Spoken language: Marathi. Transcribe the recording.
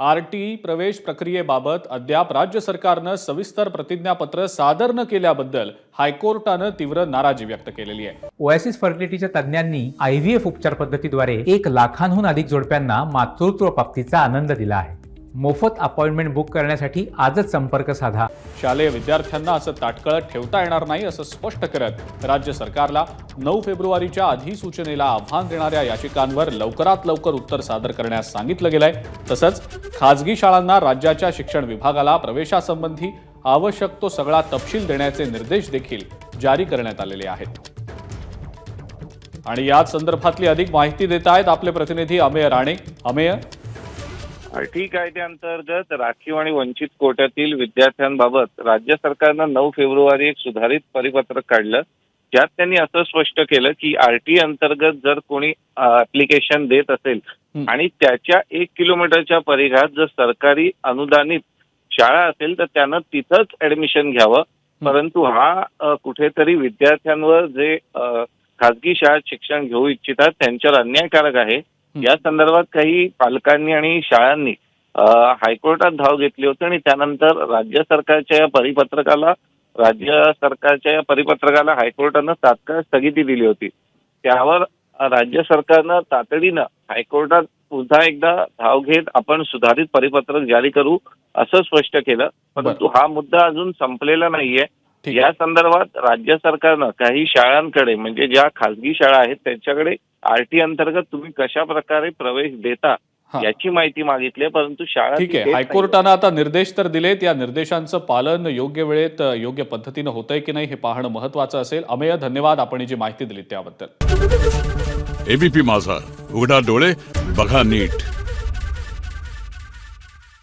आर टी प्रवेश प्रक्रियेबाबत अद्याप राज्य सरकारनं सविस्तर प्रतिज्ञापत्र सादर न केल्याबद्दल हायकोर्टानं तीव्र नाराजी व्यक्त केलेली आहे. ओएसिस फर्टिलिटीच्या तज्ज्ञांनी आय व्ही एफ उपचार पद्धतीद्वारे एक लाखांहून अधिक जोडप्यांना मातृत्व प्राप्तीचा आनंद दिला आहे. मोफत अपॉइंटमेंट बुक करण्यासाठी आजच संपर्क साधा. शालेय विद्यार्थ्यांना असं ताटकळत ठेवता येणार नाही असं स्पष्ट करत राज्य सरकारला नऊ फेब्रुवारीच्या अधिसूचनेला आव्हान देणाऱ्या याचिकांवर लवकरात लवकर उत्तर सादर करण्यास सांगितलं गेलंय. तसंच खाजगी शाळांना राज्याच्या शिक्षण विभागाला प्रवेशासंबंधी आवश्यक तो सगळा तपशील देण्याचे निर्देश देखील जारी करण्यात आलेले आहेत. आणि याच संदर्भातली अधिक माहिती देत आहेत आपले प्रतिनिधी अमेय राणे. अमेय आरटी कायद्याअंतर्गत राखीव आणि वंचित कोट्यातील विद्यार्थ्यांबाबत राज्य सरकारनं नऊ फेब्रुवारी एक सुधारित परिपत्रक काढलं. ज्यात त्यांनी असं स्पष्ट केलं की आरटी अंतर्गत जर कोणी ऍप्लिकेशन देत असेल. आणि त्याच्या एक किलोमीटरच्या परिघात जर सरकारी अनुदानित शाळा असेल तर त्यानं तिथंच ऍडमिशन घ्यावं. परंतु हा कुठेतरी विद्यार्थ्यांवर जे खाजगी शाळेत शिक्षण घेऊ इच्छितात त्यांच्यावर अन्यायकारक आहे. या संदर्भात काही पालकांनी आणि शाळांनी हायकोर्टात धाव घेतली होती आणि त्यानंतर राज्य सरकारच्या या परिपत्रकाला राज्य सरकारच्या या परिपत्रकाला हायकोर्टानं तात्काळ स्थगिती दिली होती. त्यावर राज्य सरकारनं तातडीनं हायकोर्टात पुन्हा एकदा धाव घेत आपण सुधारित परिपत्रक जारी करू असं स्पष्ट केलं. परंतु हा मुद्दा अजून संपलेला नाहीये. या संदर्भात राज्य सरकारनं काही शाळांकडे म्हणजे ज्या खासगी शाळा आहेत त्यांच्याकडे आरटी अंतर्गत तुम्ही कशा प्रकारे प्रवेश देता. याची माहिती मागितली आहे, परंतु शाळा ठीक आहे. हायकोर्टानं आता निर्देश तर दिलेत. या निर्देशांचं पालन योग्य वेळेत योग्य पद्धतीनं होतंय की नाही हे पाहणं महत्वाचं असेल. अमेय धन्यवाद आपण जी माहिती दिली त्याबद्दल. एबीपी माझा. उघडा डोळे बघा नीट.